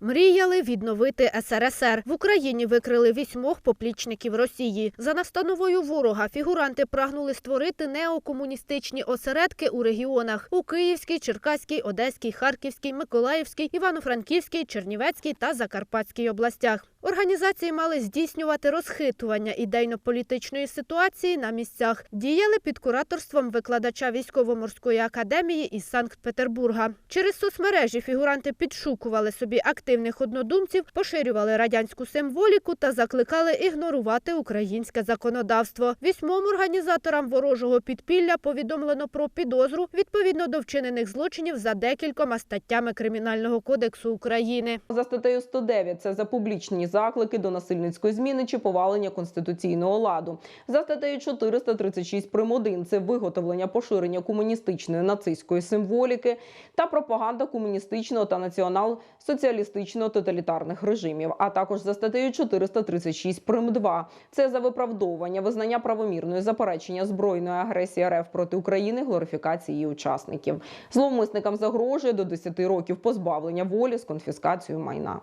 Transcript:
Мріяли відновити СРСР. В Україні викрили вісьмох поплічників Росії. За настановою ворога фігуранти прагнули створити неокомуністичні осередки у регіонах у Київській, Черкаській, Одеській, Харківській, Миколаївській, Івано-Франківській, Чернівецькій та Закарпатській областях. Організації мали здійснювати розхитування ідейно-політичної ситуації на місцях. Діяли під кураторством викладача військово-морської академії із Санкт-Петербурга. Через соцмережі фігуранти підшукували собі активних однодумців, поширювали радянську символіку та закликали ігнорувати українське законодавство. Вісьмом організаторам ворожого підпілля повідомлено про підозру відповідно до вчинених злочинів за декількома статтями Кримінального кодексу України. За статтею 109 – це за публічні заклики до насильницької зміни чи повалення конституційного ладу. За статтею 436 прим. 1 – це виготовлення поширення комуністичної нацистської символіки та пропаганда комуністичного та націонал-соціалістичного тоталітарних режимів. А також за статтею 436 прим. 2 – це за виправдовування, визнання правомірної заперечення збройної агресії РФ проти України, глорифікації її учасників. Зловмисникам загрожує до 10 років позбавлення волі з конфіскацією майна.